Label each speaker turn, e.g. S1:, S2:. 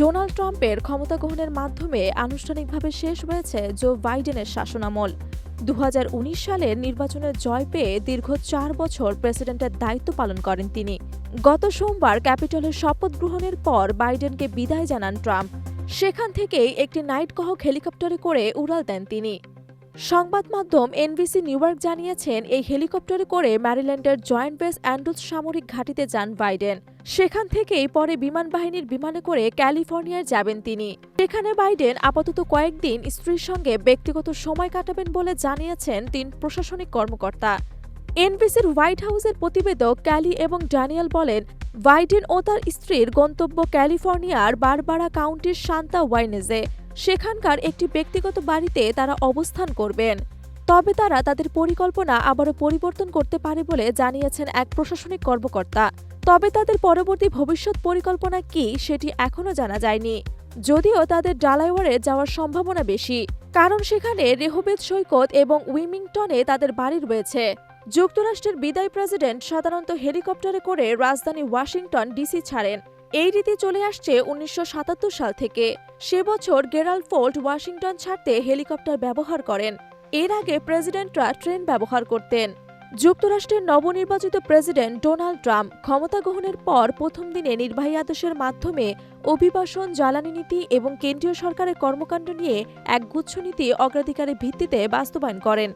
S1: Donald ট্রাম্পের ক্ষমতা গ্রহণের মাধ্যমে আনুষ্ঠানিকভাবে শেষ হয়েছে জো বাইডেনের শাসনামল। দু হাজার উনিশ সালের নির্বাচনে জয় পেয়ে দীর্ঘ চার বছর প্রেসিডেন্টের দায়িত্ব পালন করেন তিনি। গত সোমবার ক্যাপিটলের শপথ গ্রহণের পর বাইডেনকে বিদায় জানান ট্রাম্প। সেখান থেকেই একটি নাইট কহক হেলিকপ্টারে করে উড়াল দেন তিনি। সংবাদ মাধ্যম এনবিসি নিউইয়র্ক জানিয়েছেন, এই হেলিকপ্টারে করে ম্যারিল্যান্ডের জয়েন্ট বেস অ্যান্ড্রুজ সামরিক ঘাঁটিতে যান বাইডেন। সেখান থেকেই পরে বিমান বাহিনীর বিমানে করে ক্যালিফোর্নিয়ায় যাবেন তিনি। সেখানে বাইডেন আপাতত কয়েকদিন স্ত্রীর সঙ্গে ব্যক্তিগত সময় কাটাবেন বলে জানিয়েছেন তিন প্রশাসনিক কর্মকর্তা। এনবিসির হোয়াইট হাউসের প্রতিবেদক ক্যালি এবং ড্যানিয়েল বলেন, বাইডেন ও তার স্ত্রীর গন্তব্য ক্যালিফোর্নিয়ার বারবারা কাউন্টির শান্তা ওয়াইনেজে। সেখানকার একটি ব্যক্তিগত বাড়িতে তারা অবস্থান করবেন। তবে তারা তাদের পরিকল্পনা আবারও পরিবর্তন করতে পারে বলে জানিয়েছেন এক প্রশাসনিক কর্মকর্তা। তবে তাদের পরবর্তী ভবিষ্যৎ পরিকল্পনা কি সেটি এখনও জানা যায়নি। যদিও তাদের ডালাইওয়ারে যাওয়ার সম্ভাবনা বেশি, কারণ সেখানে রেহোবেদ সৈকত এবং উইমিংটনে তাদের বাড়ি রয়েছে। যুক্তরাষ্ট্রের বিদায় প্রেসিডেন্ট সাধারণত হেলিকপ্টারে করে রাজধানী ওয়াশিংটন ডিসি ছাড়েন। এই রীতি চলে আসছে উনিশশো সাতাত্তর সাল থেকে। সে বছর গেরাল্ড ফোল্ট ওয়াশিংটন ছাড়তে হেলিকপ্টার ব্যবহার করেন। এর আগে প্রেসিডেন্টরা ট্রেন ব্যবহার করতেন। যুক্তরাষ্ট্রের নবনির্বাচিত প্রেসিডেন্ট ডোনাল্ড ট্রাম্প ক্ষমতা গ্রহণের পর প্রথম দিনে নির্বাহী আদেশের মাধ্যমে অভিবাসন, জ্বালানি নীতি এবং কেন্দ্রীয় সরকারের কর্মকাণ্ড নিয়ে এক গুচ্ছ নীতি অগ্রাধিকারের ভিত্তিতে বাস্তবায়ন করেন।